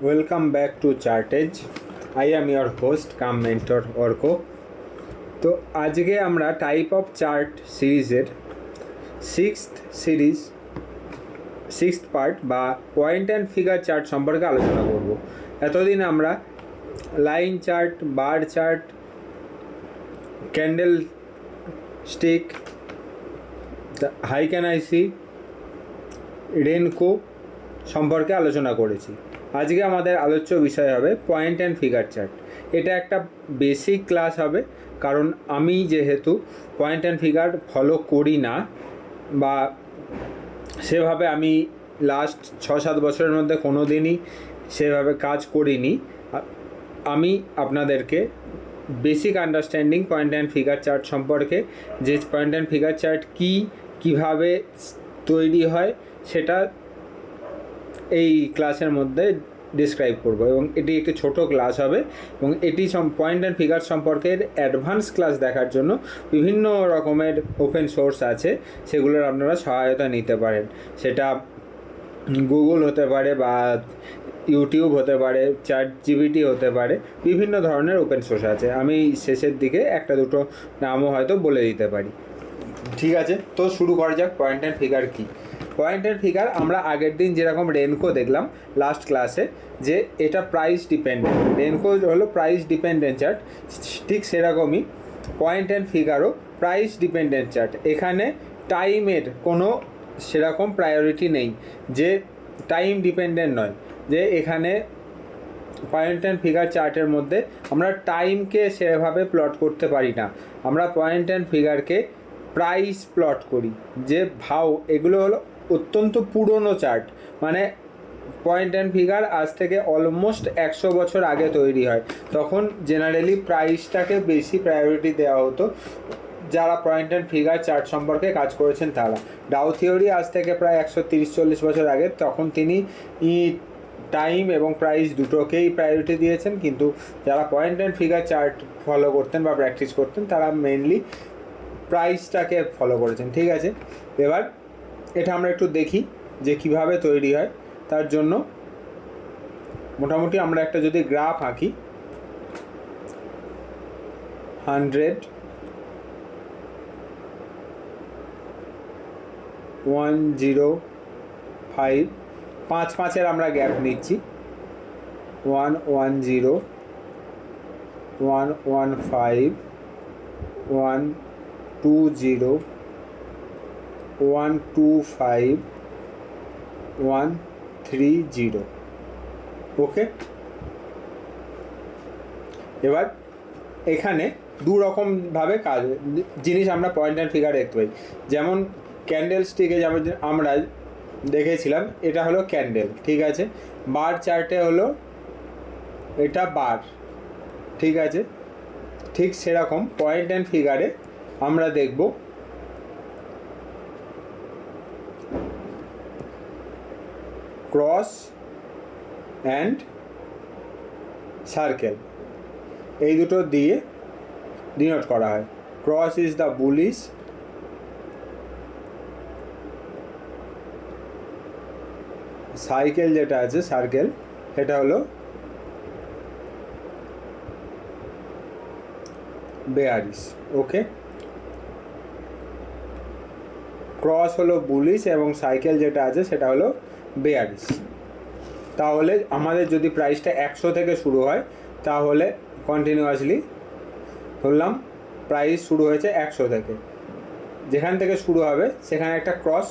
Welcome back to Chartage. I am your host cum mentor Arko তো আজকে আমরা type of chart সিরিজের sixth series sixth part বা point and figure chart সম্পর্কে আলোচনা করব। এতদিন আমরা line chart bar chart candlestick Heikin Ashi Renko সম্পর্কে আলোচনা করেছি। আজকে আমাদের আলোচ্য বিষয় হবে পয়েন্ট অ্যান্ড ফিগার চার্ট এটা একটা বেসিক ক্লাস হবে, কারণ আমি যেহেতু পয়েন্ট অ্যান্ড ফিগার ফলো করি না, বা সেভাবে আমি লাস্ট ছ সাত বছরের মধ্যে কোনো দিনই সেভাবে কাজ করিনি, আমি আপনাদেরকে basic understanding point and figure chart সম্পর্কে যে পয়েন্ট অ্যান্ড ফিগার চার্ট কী, কীভাবে তৈরি হয়, সেটা এই ক্লাসের মধ্যে ডিসক্রাইব করব এবং এটি একটি ছোট ক্লাস হবে এবং এটি পয়েন্ট অ্যান্ড ফিগার সম্পর্কের অ্যাডভান্স ক্লাস দেখার জন্য বিভিন্ন রকমের ওপেন সোর্স আছে, সেগুলোর আপনারা সহায়তা নিতে পারেন। সেটা গুগল হতে পারে বা ইউটিউব হতে পারে চ্যাট জিবিটি হতে পারে, বিভিন্ন ধরনের ওপেন সোর্স আছে। আমি শেষের দিকে একটা দুটো নামও হয়তো বলে দিতে পারি। ঠিক আছে? তো শুরু করা যাক পয়েন্ট অ্যান্ড ফিগার কী? পয়েন্ট অ্যান্ড ফিগার আমরা আগের দিন যেরকম রেনকো দেখলাম লাস্ট ক্লাসে যে এটা প্রাইস ডিপেন্ডেন্ট রেনকো হলো প্রাইস ডিপেন্ডেন্ট চার্ট ঠিক সেরকমই পয়েন্ট অ্যান্ড ফিগারও প্রাইস ডিপেন্ডেন্ট চার্ট এখানে টাইমের কোনো সেরকম প্রায়োরিটি নেই, যে টাইম ডিপেন্ডেন্ট নয়। যে এখানে পয়েন্ট অ্যান্ড ফিগার চার্টের মধ্যে আমরা টাইমকে সেভাবে প্লট করতে পারি না। আমরা পয়েন্ট অ্যান্ড ফিগারকে প্রাইস প্লট করি। যে ভাও, এগুলো হলো অত্যন্ত পুরনো চার্ট মানে পয়েন্ট অ্যান্ড ফিগার আজ থেকে অলমোস্ট একশো বছর আগে তৈরি হয়। তখন জেনারেলি প্রাইসটাকে বেশি প্রায়োরিটি দেওয়া হতো। যারা পয়েন্ট অ্যান্ড ফিগার চার্ট সম্পর্কে কাজ করেছেন তারা। ডাউ থিওরি আজ থেকে প্রায় একশো তিরিশ চল্লিশ বছর আগে। তখন তিনি ই টাইম এবং প্রাইস দুটোকেই প্রায়োরিটি দিয়েছেন। কিন্তু যারা point and figure chart follow করতেন বা প্র্যাকটিস করতেন, তারা মেনলি প্রাইসটাকে ফলো করেছেন, ঠিক আছে? এবার এটা আমরা একটু দেখি যে কীভাবে তৈরি হয়। তার জন্য মোটামুটি আমরা একটা যদি গ্রাফ আঁকি হান্ড্রেড ওয়ান জিরো ফাইভ পাঁচ পাঁচের আমরা গ্যাপ নিচ্ছি। One one zero one one five one two zero one two five one three zero okay এবার এখানে দু রকমভাবে কাজ, জিনিস আমরা পয়েন্ট অ্যান্ড ফিগার দেখতে পাই। যেমন ক্যান্ডেল স্টিকে যেমন আমরা দেখেছিলাম, এটা হলো ক্যান্ডেল ঠিক আছে? বার চার্টে হলো এটা বার ঠিক আছে? ঠিক সেরকম পয়েন্ট অ্যান্ড ফিগারে আমরা দেখব। Cross and circle. এই দুটো দিয়ে ডিনোট করা হয়। Cross is the bullish cycle যেটা আছে, সার্কেল সেটা হলো বেয়ারিস ওকে? ক্রস হলো বুলিশ এবং সাইকেল যেটা আছে সেটা হলো বেয়ারিস তাহলে আমাদের যদি প্রাইসটা একশো থেকে শুরু হয়, তাহলে কন্টিনিউয়াসলি ধরলাম প্রাইস শুরু হয়েছে একশো থেকে। যেখান থেকে শুরু হবে, সেখানে একটা ক্রস।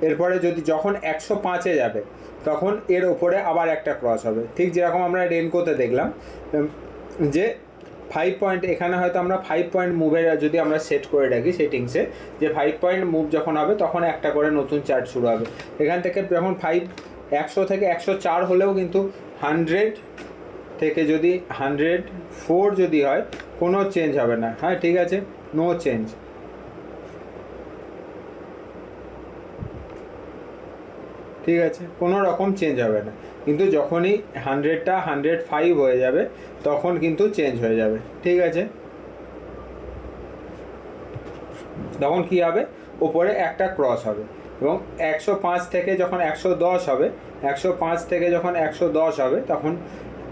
এরপরে যদি যখন একশো পাঁচে যাবে, তখন এর ওপরে আবার একটা ক্রস হবে। ঠিক যেরকম আমরা রেনকোতে দেখলাম যে ফাইভ পয়েন্ট এখানে হয়তো আমরা ফাইভ পয়েন্ট মুভের যদি আমরা সেট করে রাখি সেটিংসে যে ফাইভ পয়েন্ট মুভ যখন হবে তখন একটা করে নতুন চার্ট শুরু হবে। এখান থেকে যখন ফাইভ একশো থেকে একশো চার হলেও কিন্তু হান্ড্রেড থেকে যদি হান্ড্রেড ফোর যদি হয়, কোনো চেঞ্জ হবে না। হ্যাঁ ঠিক আছে? নো চেঞ্জ ঠিক আছে? কোনো রকম চেঞ্জ হবে না। কিন্তু যখনই হান্ড্রেডটা হান্ড্রেড ফাইভ হয়ে যাবে, তখন কিন্তু চেঞ্জ হয়ে যাবে। ঠিক আছে? তখন কি হবে? ওপরে একটা ক্রস হবে। এবং একশো পাঁচ থেকে যখন একশো দশ হবে, একশো পাঁচ থেকে যখন একশো দশ হবে, তখন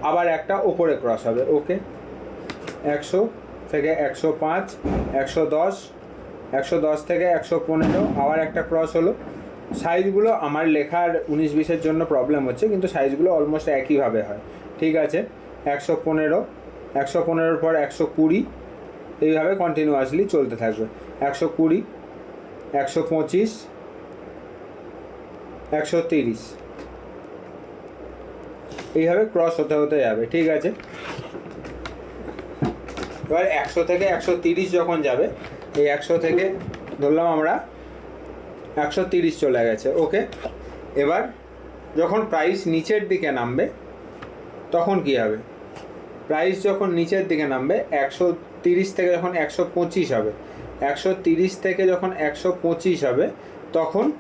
আবার একটা ওপরে ক্রস হবে। ওকে একশো থেকে একশো পাঁচ, একশো দশ একশো দশ থেকে একশো পনেরো, আবার একটা ক্রস হলো। সাইজগুলো আমার লেখার উনিশ বিশের জন্য প্রবলেম হচ্ছে, কিন্তু সাইজগুলো অলমোস্ট একইভাবে হয়। ঠিক আছে? একশো পনেরো, একশো পনেরোর পর একশো কুড়ি, এইভাবে কন্টিনিউয়াসলি চলতে থাকবে। একশো কুড়ি, একশো পঁচিশ, একশো তিরিশ। এইভাবে ক্রস হতে হতে যাবে, ঠিক আছে? এবার একশো থেকে একশো তিরিশ যখন যাবে, এই একশো থেকে ধরলাম আমরা একশো তিরিশ চলে গেছে ওকে এবার যখন প্রাইস নিচের দিকে নামবে, তখন কি হবে? প্রাইস যখন নিচের দিকে নামবে, একশো তিরিশ থেকে যখন একশো পঁচিশ হবে, একশো তিরিশ থেকে যখন একশো পঁচিশ হবে, তখন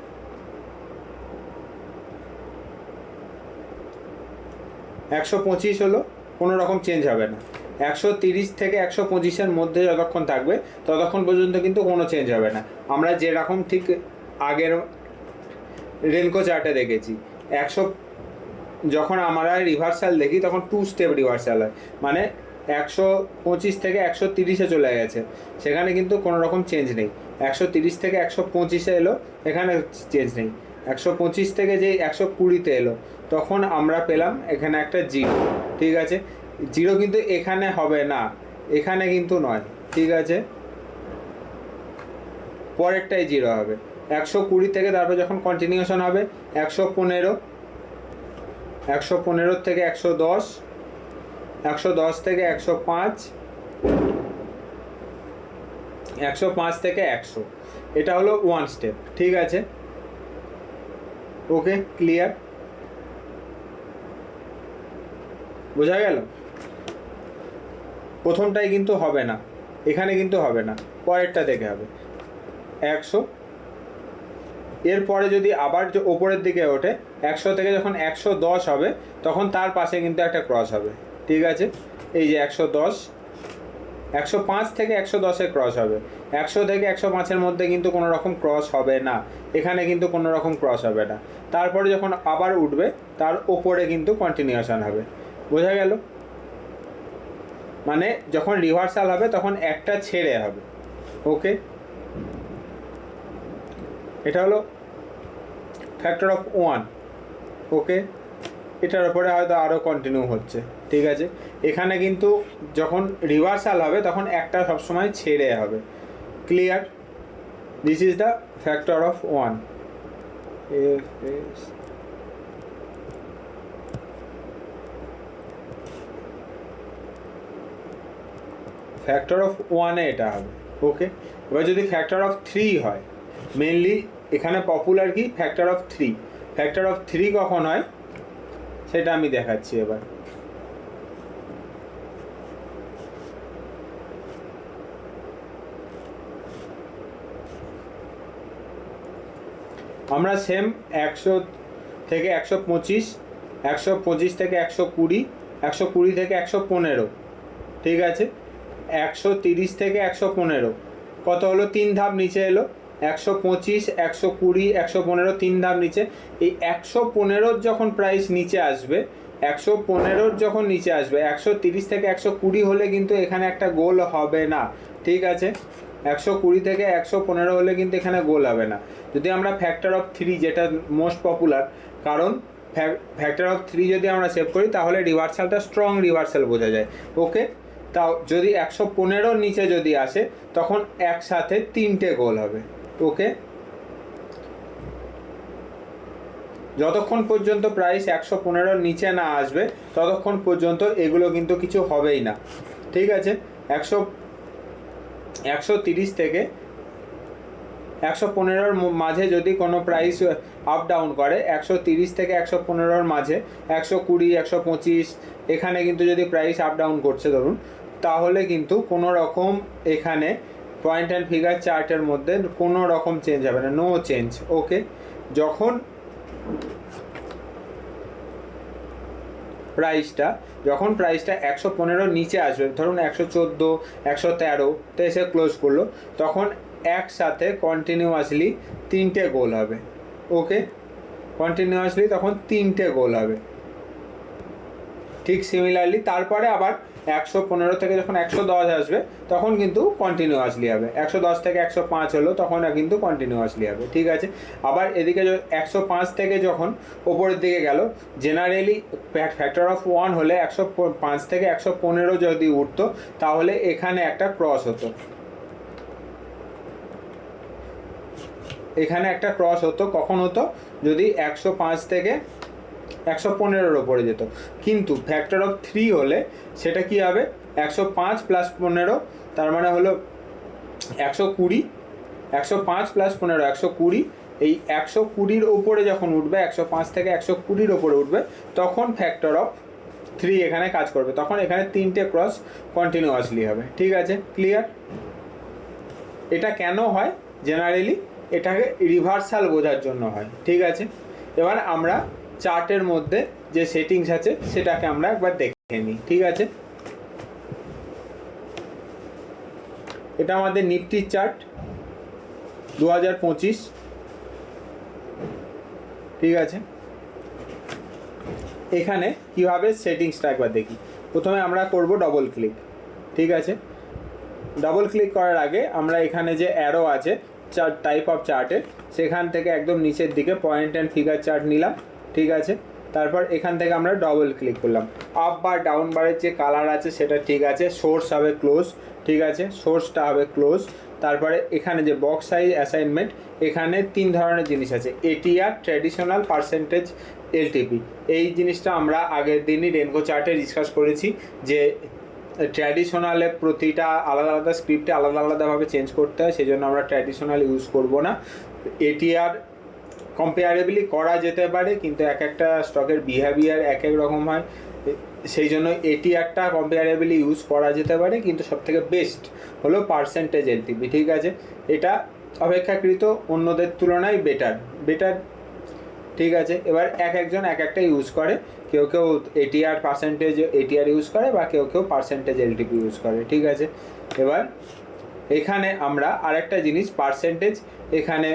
একশো পঁচিশ হলো, কোনো রকম চেঞ্জ হবে না। একশো তিরিশ থেকে একশো পঁচিশের মধ্যে যতক্ষণ থাকবে, ততক্ষণ পর্যন্ত কিন্তু কোনো চেঞ্জ হবে না। আমরা যেরকম ঠিক আগের রেনকো চার্টে দেখেছি। একশো যখন আমরা রিভার্সাল দেখি, তখন টু স্টেপ রিভার্সাল হয়। মানে একশো পঁচিশ থেকে একশো তিরিশে চলে গেছে। সেখানে কিন্তু কোনো রকম চেঞ্জ নেই। একশো তিরিশ থেকে একশো পঁচিশে এলো, এখানে চেঞ্জ নেই। একশো পঁচিশ থেকে যে একশো কুড়িতে এলো, তখন আমরা পেলাম এখানে একটা জিরো ঠিক আছে? জিরো কিন্তু এখানে হবে না, এখানে কিন্তু নয়, ঠিক আছে? পরেরটাই জিরো হবে। একশো কুড়ি থেকে তারপর যখন কন্টিনিউশন হবে, একশো পনেরো একশো পনেরো থেকে একশো দশ একশো দশ থেকে একশো পাঁচ একশো পাঁচ থেকে একশো। এটা হলো ওয়ান স্টেপ ঠিক আছে? ওকে ক্লিয়ার বোঝা গেল? প্রথমটাই কিন্তু হবে না, এখানে কিন্তু হবে না, পরেরটা থেকে হবে। একশো এরপরে যদি আবার যে ওপরের দিকে ওঠে, একশো থেকে যখন একশো দশ হবে, তখন তার পাশে কিন্তু একটা ক্রস হবে। ঠিক আছে? এই যে একশো দশ, একশো পাঁচ থেকে একশো দশে ক্রস হবে। একশো থেকে একশো পাঁচের মধ্যে কিন্তু কোনো রকম ক্রস হবে না। এখানে কিন্তু কোনো রকম ক্রস হবে না। তারপরে যখন আবার উঠবে, তার ওপরে কিন্তু কন্টিনিউশন হবে। বোঝা গেল? মানে যখন রিভার্সাল হবে, তখন একটা ছেড়ে হবে। ওকে এটা হলো ফ্যাক্টর অফ ওয়ান ওকে এটার উপরে হয়তো আরও কন্টিনিউ হচ্ছে, ঠিক আছে? এখানে কিন্তু যখন রিভার্সাল হবে, তখন একটা সবসময় ছেড়ে হবে clear this is the factor of one factor of ওয়ানে এটা হবে ওকে এবার যদি ফ্যাক্টর অফ থ্রি হয় মেনলি এখানে পপুলার কি? Factor of three factor of three কখন হয়? সেটা আমি দেখাচ্ছি এবার। আমরা সেম একশো থেকে একশো পঁচিশ একশো পঁচিশ থেকে একশো কুড়ি একশো কুড়ি থেকে একশো পনেরো। ঠিক আছে? একশো তিরিশ থেকে একশো পনেরো। কত হলো? তিন ধাপ নিচে এলো। একশো পঁচিশ, একশো কুড়ি, একশো পনেরো, তিন ধাপ নিচে। এই একশো পনেরোর যখন প্রাইস নিচে আসবে, একশো পনেরোর যখন নিচে আসবে, একশো তিরিশ থেকে একশো কুড়ি হলে কিন্তু এখানে একটা গোল হবে না, ঠিক আছে? একশো কুড়ি থেকে একশো পনেরো হলে কিন্তু এখানে গোল হবে না। যদি আমরা ফ্যাক্টর অফ থ্রি যেটা মোস্ট পপুলার কারণ ফ্যাক্টর অফ থ্রি যদি আমরা সেভ করি, তাহলে রিভার্সালটা স্ট্রং রিভার্সাল বোঝা যায় ওকে তাও যদি একশো পনেরোর নিচে যদি আসে, তখন একসাথে তিনটে গোল হবে। ওকে? যতক্ষণ পর্যন্ত প্রাইস একশো পনেরোর নিচে না আসবে, ততক্ষণ পর্যন্ত এগুলো কিন্তু কিছু হবেই না। ঠিক আছে? একশো একশো তিরিশ থেকে একশো পনেরোর মাঝে যদি কোনো প্রাইস আপ ডাউন করে, একশো তিরিশ থেকে একশো পনেরোর মাঝে, একশো কুড়ি, একশো পঁচিশ, এখানে কিন্তু যদি প্রাইস আপ ডাউন করছে ধরুন, তাহলে কিন্তু কোনো রকম এখানে পয়েন্ট অ্যান্ড ফিগার চার্টের মধ্যে কোনো রকম চেঞ্জ হবে না নো চেঞ্জ ওকে যখন প্রাইসটা যখন প্রাইসটা একশো পনেরোর নিচে আসবে, ধরুন একশো চোদ্দ, একশো তেরো, তো এসে ক্লোজ করল, তখন একসাথে কন্টিনিউয়াসলি তিনটে গোল হবে ওকে কন্টিনিউয়াসলি তখন তিনটে গোল হবে। ঠিক সিমিলারলি তারপরে আবার একশো পনেরো থেকে যখন একশো দশ আসবে, তখন কিন্তু কন্টিনিউয়াসলি হবে। একশো দশ থেকে একশো পাঁচ হলো, তখন কিন্তু কন্টিনিউয়াসলি হবে, ঠিক আছে? আবার এদিকে একশো পাঁচ থেকে যখন ওপরের দিকে গেল জেনারেলি ফ্যাক্টর অফ ওয়ান হলে একশো পাঁচ থেকে একশো পনেরো যদি উঠতো, তাহলে এখানে একটা ক্রস হতো। এখানে একটা ক্রস হতো, কখন হতো? যদি একশো পাঁচ থেকে একশো পনেরোর ওপরে যেত। কিন্তু ফ্যাক্টর অফ থ্রি হলে সেটা কি হবে? একশো পাঁচ প্লাস পনেরো, তার মানে হলো একশো কুড়ি, একশো পাঁচ প্লাস পনেরো, একশো কুড়ি। এই একশো কুড়ির ওপরে যখন উঠবে, একশো পাঁচ থেকে একশো কুড়ির ওপরে উঠবে, তখন ফ্যাক্টর অফ থ্রি এখানে কাজ করবে। তখন এখানে তিনটে ক্রস কন্টিনিউয়াসলি হবে। ঠিক আছে? ক্লিয়ার এটা কেন হয়? জেনারেলি এটাকে রিভার্সাল বোঝার জন্য হয়। ঠিক আছে? এবার আমরা চার্টের মধ্যে যে সেটিংস আছে, সেটাকে আমরা একবার দেখে নিই, ঠিক আছে? এটা আমাদের নিফটির চার্ট দু হাজার পঁচিশ, ঠিক আছে? এখানে কীভাবে সেটিংসটা একবার দেখি? প্রথমে আমরা করব ডবল ক্লিক ঠিক আছে? ডবল ক্লিক করার আগে আমরা এখানে যে অ্যারো আছে চার্ট টাইপ অফ চার্টের সেখান থেকে একদম নিচের দিকে পয়েন্ট অ্যান্ড ফিগার চার্ট নিলাম। ঠিক আছে? তারপর এখান থেকে আমরা ডবল ক্লিক করলাম। আপ বা ডাউন বারের যে কালার আছে সেটা ঠিক আছে সোর্স হবে ক্লোজ ঠিক আছে? সোর্সটা হবে ক্লোজ তারপরে এখানে যে বক্স সাইজ অ্যাসাইনমেন্ট এখানে তিন ধরনের জিনিস আছে। এটিআর ট্র্যাডিশনাল পার্সেন্টেজ এলটিপি এই জিনিসটা আমরা আগের দিনই রেনকো চার্টে ডিসকাস করেছি যে ট্র্যাডিশনালে প্রতিটা আলাদা আলাদা স্ক্রিপ্টে আলাদা আলাদাভাবে চেঞ্জ করতে হয় সেই জন্য আমরা ট্র্যাডিশনাল ইউজ করব না। এটিআর কম্পেয়ারেবলি করা যেতে পারে, কিন্তু এক একটা স্টকের বিহেভিয়ার এক এক রকম হয়। সেই জন্য এটি একটা কম্পেয়ারেবলি ইউজ করা যেতে পারে, কিন্তু সব থেকে বেস্ট হলো পার্সেন্টেজ এলটিপি ঠিক আছে? এটা অপেক্ষাকৃত অন্যদের তুলনায় বেটার বেটার ঠিক আছে? এবার এক একজন এক একটা ইউজ করে, কেউ কেউ এটিআর পার্সেন্টেজ এটিআর ইউজ করে, বা কেউ কেউ পার্সেন্টেজ এলটিপি ইউজ করে, ঠিক আছে? এবার এখানে আমরা আরেকটা জিনিস পার্সেন্টেজ এখানে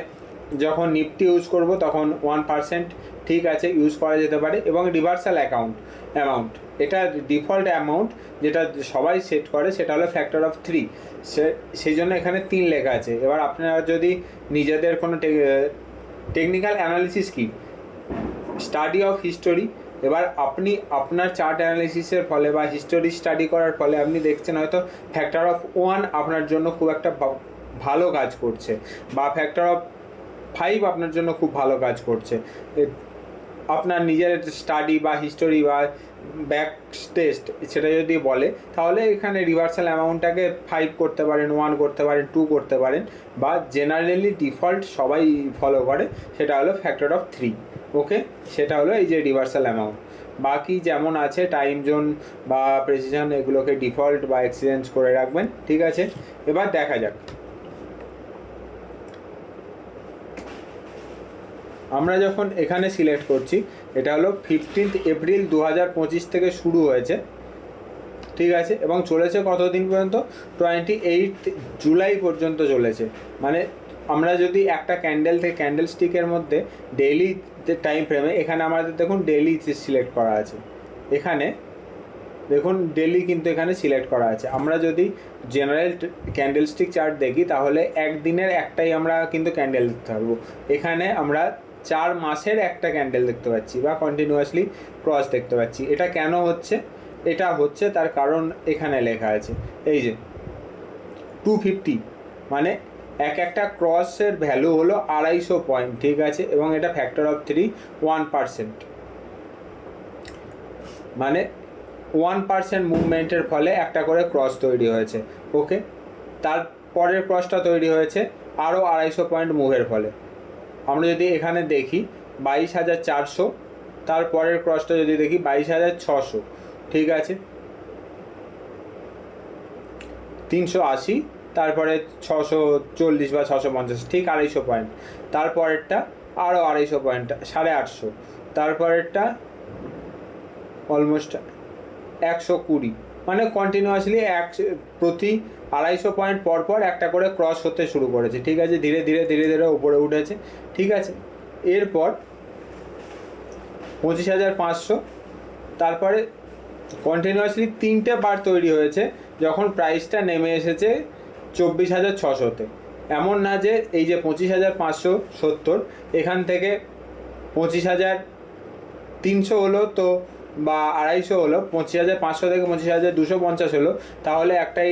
যখন নিফটি ইউজ করব, তখন ওয়ান পার্সেন্ট ঠিক আছে ইউজ করা যেতে পারে এবং রিভার্সাল অ্যাকাউন্ট অ্যামাউন্ট এটা ডিফল্ট অ্যামাউন্ট যেটা সবাই সেট করে, সেটা হলো ফ্যাক্টর অফ থ্রি সে, সেই জন্য এখানে তিন লেখা আছে। এবার আপনারা যদি নিজেদের কোনো টেকনিক্যাল অ্যানালিসিস কি? স্টাডি অফ হিস্টোরি এবার আপনি আপনার চার্ট অ্যানালিসিসের ফলে বা হিস্টোরি স্টাডি করার ফলে আপনি দেখছেন হয়তো ফ্যাক্টর অফ ওয়ান আপনার জন্য খুব একটা ভালো কাজ করছে বা ফ্যাক্টর অফ ফাইভ আপনার জন্য খুব ভালো কাজ করছে। আপনার নিজের স্টাডি বা হিস্টোরি বা ব্যাক টেস্ট সেটা যদি বলে, তাহলে এখানে রিভার্সাল অ্যামাউন্টটাকে ফাইভ করতে পারেন ওয়ান করতে পারেন টু করতে পারেন, বা জেনারেলি ডিফল্ট সবাই ফলো করে, সেটা হলো ফ্যাক্টর অফ থ্রি ওকে সেটা হলো এই যে রিভার্সাল অ্যামাউন্ট বাকি যেমন আছে টাইম জোন বা প্রেসিশন এগুলোকে ডিফল্ট বা এক্সচেঞ্জ করে রাখবেন, ঠিক আছে? এবার দেখা যাক। আমরা যখন এখানে সিলেক্ট করছি, এটা হলো ফিফটিন্থ এপ্রিল দু হাজার পঁচিশ থেকে শুরু হয়েছে। ঠিক আছে? এবং চলেছে কতদিন পর্যন্ত? টোয়েন্টি এইট জুলাই পর্যন্ত চলেছে। মানে আমরা যদি একটা ক্যান্ডেল থেকে ক্যান্ডেল স্টিকের মধ্যে ডেইলি টাইম ফ্রেমে এখানে আমাদের দেখুন ডেইলি সিলেক্ট করা আছে। এখানে দেখুন ডেলি কিন্তু এখানে সিলেক্ট করা আছে। আমরা যদি জেনারেল ক্যান্ডেল স্টিক চার্ট দেখি, তাহলে একদিনের একটাই আমরা কিন্তু ক্যান্ডেল পারব এখানে আমরা চার মাসের একটা ক্যান্ডেল দেখতে পাচ্ছি বা কন্টিনিউয়াসলি ক্রস দেখতে পাচ্ছি। এটা কেন হচ্ছে? এটা হচ্ছে তার কারণ এখানে লেখা আছে। এই যে টু ফিফটি মানে এক একটা ক্রসের ভ্যালু হলো আড়াইশো পয়েন্ট ঠিক আছে? এবং এটা factor of three one percent মানে ওয়ান পার্সেন্ট মুভমেন্টের ফলে একটা করে ক্রস তৈরি হয়েছে ওকে তার পরের ক্রসটা তৈরি হয়েছে আরও আড়াইশো পয়েন্ট মুভের ফলে। আমরা যদি এখানে দেখি বাইশ হাজার চারশো তারপরের ক্রসটা যদি দেখি বাইশ হাজার ছশো, ঠিক আছে? তিনশো আশি, তারপরে ছশো চল্লিশ বা ছশো পঞ্চাশ, ঠিক আড়াইশো পয়েন্ট। তারপরেরটা আরও আড়াইশো পয়েন্ট, সাড়ে আটশো। তারপরেরটা অলমোস্ট একশো কুড়ি। মানে কন্টিনিউয়াসলি এক প্রতি আড়াইশো পয়েন্ট পর পর একটা করে ক্রস হতে শুরু করেছে। ঠিক আছে? ধীরে ধীরে ধীরে ধীরে উপরে উঠেছে। ঠিক আছে? এরপর পঁচিশ হাজার পাঁচশো, তারপরে কন্টিনিউয়াসলি তিনটে বার তৈরি হয়েছে, যখন প্রাইসটা নেমে এসেছে চব্বিশ হাজার ছশোতে। এমন না যে এই যে পঁচিশ হাজার পাঁচশো সত্তর, এখান থেকে পঁচিশ হাজার তিনশো হলো তো বা আড়াইশো হলো, পঁচিশ হাজার পাঁচশো থেকে পঁচিশ হাজার দুশো পঞ্চাশ হলো, তাহলে একটাই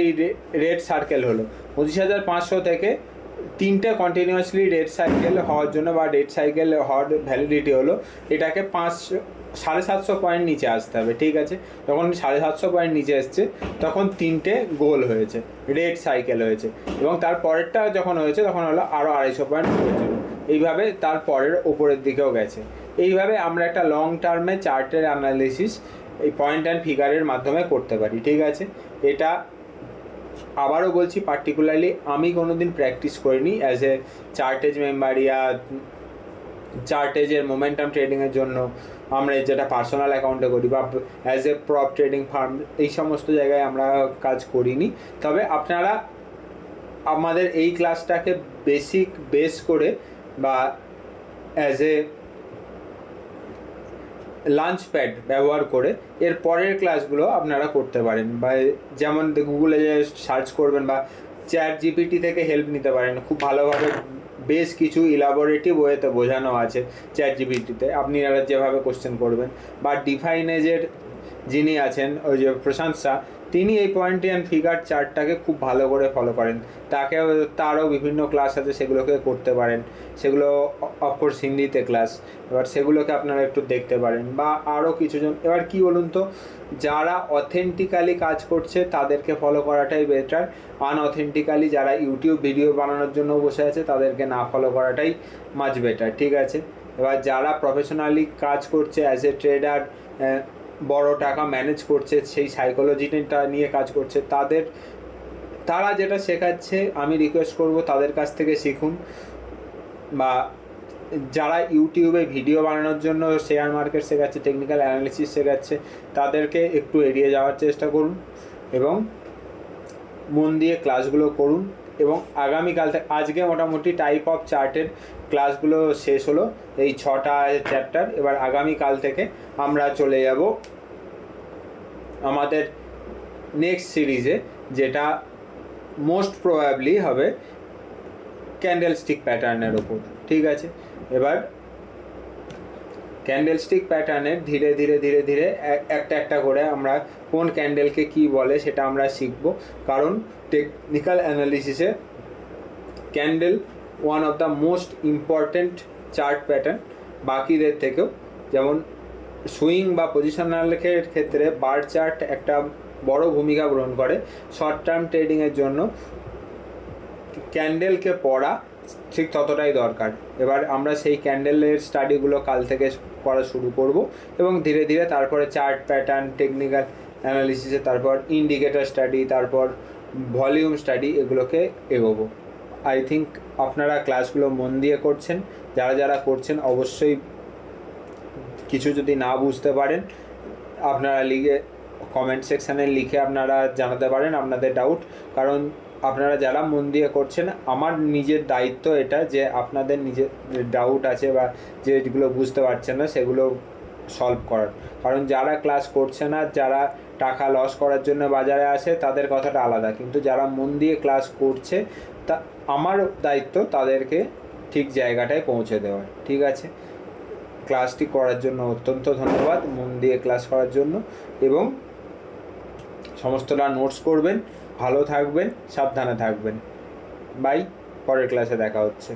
রেড সার্কেল হলো। পঁচিশ হাজার পাঁচশো থেকে তিনটে কন্টিনিউয়াসলি রেড সাইকেল হওয়ার জন্য বা রেড সাইকেল হওয়ার ভ্যালিডিটি হলো, এটাকে পাঁচশো সাড়ে সাতশো পয়েন্ট নিচে আসতে হবে, ঠিক আছে? যখন সাড়ে সাতশো পয়েন্ট নিচে এসছে, তখন তিনটে গোল হয়েছে রেড সাইকেল হয়েছে। এবং তার পরেরটা যখন হয়েছে, তখন হলো আরও আড়াইশো পয়েন্ট হয়েছিল। এইভাবে তার পরের ওপরের দিকেও গেছে। এইভাবে আমরা একটা লং টার্মে চার্টের অ্যানালিসিস এই পয়েন্ট অ্যান্ড ফিগারের মাধ্যমে করতে পারি, ঠিক আছে? এটা আবারও বলছি পার্টিকুলারলি আমি কোনো দিন প্র্যাকটিস করিনি অ্যাজ এ চার্টেজ মেম্বার ইয়া চার্টেজের মোমেন্টাম ট্রেডিংয়ের জন্য আমরা যেটা পার্সোনাল অ্যাকাউন্টে করি বা as a prop trading firm এই সমস্ত জায়গায় আমরা কাজ করিনি। তবে আপনারা আমাদের এই ক্লাসটাকে বেসিক বেস করে বা অ্যাজ এ লাঞ্চ প্যাড ব্যবহার করে এর পরের ক্লাসগুলো আপনারা করতে পারেন বা যেমন গুগলে সার্চ করবেন বা চ্যাট জিপিটি থেকে হেল্প নিতে পারেন। খুব ভালোভাবে বেশ কিছু ইলাবোরেটিভ ওয়েতে বোঝানো আছে চ্যাট জিপিটিতে আপনি যেভাবে কোশ্চেন করবেন বা ডিফাইনেজের যিনি আছেন, ওই যে প্রশান্ত শাহ তিনি এই পয়েন্ট অ্যান্ড ফিগার চার্টটাকে খুব ভালো করে ফলো করেন। তাকে তারও বিভিন্ন ক্লাস আছে, সেগুলোকে করতে পারেন। সেগুলো অফকোর্স হিন্দিতে ক্লাস এবার সেগুলোকে আপনারা একটু দেখতে পারেন। বা আরও কিছুজন, এবার কি বলুন তো, যারা অথেন্টিক্যালি কাজ করছে, তাদেরকে ফলো করাটাই বেটার আনঅথেন্টিক্যালি যারা ইউটিউব ভিডিও বানানোর জন্য বসে আছে, তাদেরকে না ফলো করাটাই মাছ বেটার ঠিক আছে? এবার যারা প্রফেশনালি কাজ করছে অ্যাজ এ ট্রেডার বড় টাকা ম্যানেজ করছে, সেই সাইকোলজিটা নিয়ে কাজ করছে। তাদের, তারা যেটা শেখাচ্ছে, আমি রিকোয়েস্ট করব তাদের কাছ থেকে শিখুন। বা যারা ইউটিউবে ভিডিও বানানোর জন্য শেয়ার মার্কেট শেখাচ্ছে টেকনিক্যাল অ্যানালিসিস শেখাচ্ছে, তাদেরকে একটু এড়িয়ে যাওয়ার চেষ্টা করুন এবং মন দিয়ে ক্লাসগুলো করুন। এবং আগামীকাল থেকে আজকে মোটামুটি টাইপ অফ চার্টের ক্লাসগুলো শেষ হলো। এই ছটা চ্যাপ্টার এবার আগামীকাল থেকে আমরা চলে যাব আমাদের নেক্সট সিরিজে যেটা মোস্ট প্রবাবলি হবে ক্যান্ডেল স্টিক প্যাটার্নের ওপর। ঠিক আছে? এবার ক্যান্ডেল স্টিক প্যাটার্নের ধীরে ধীরে ধীরে ধীরে এক- একটা একটা করে আমরা কোন ক্যান্ডেলকে কি বলে সেটা আমরা শিখব। কারণ technical অ্যানালিসিসে candle one of the most important chart pattern বাকিদের থেকেও, যেমন সুইং বা পজিশনালের ক্ষেত্রে বার চার্ট একটা বড় ভূমিকা গ্রহণ করে। শর্ট টার্ম ট্রেডিংয়ের জন্য ক্যান্ডেলকে পড়া ঠিক ততটাই দরকার। এবার আমরা সেই ক্যান্ডেলের স্টাডিগুলো কাল থেকে করা শুরু করব এবং ধীরে ধীরে তারপরে চার্ট প্যাটার্ন টেকনিক্যাল অ্যানালিসিসে তারপর ইন্ডিকেটর স্টাডি তারপর ভলিউম স্টাডি এগুলোকে এগোবো। আই থিঙ্ক আপনারা ক্লাসগুলো মন দিয়ে করছেন। যারা যারা করছেন, অবশ্যই কিছু যদি না বুঝতে পারেন, আপনারা লিখে কমেন্ট সেকশানে লিখে আপনারা জানাতে পারেন আপনাদের ডাউট কারণ আপনারা যারা মন দিয়ে করছেন, আমার নিজের দায়িত্ব এটা যে আপনাদের নিজের ডাউট আছে বা যেগুলো বুঝতে পারছেন না, সেগুলো সলভ করার। কারণ যারা ক্লাস করছে না, যারা টাকা লস করার জন্য বাজারে আসে, তাদের কথাটা আলাদা। কিন্তু যারা মন দিয়ে ক্লাস করছে, তা আমার দায়িত্ব তাদেরকে ঠিক জায়গাটায় পৌঁছে দেওয়ার। ঠিক আছে? ক্লাসটি করার জন্য অত্যন্ত ধন্যবাদ, মন দিয়ে ক্লাস করার জন্য। এবং সমস্তটা নোটস করবেন, ভালো থাকবেন, সাবধানে থাকবেন। বাই পরের ক্লাসে দেখা হচ্ছে।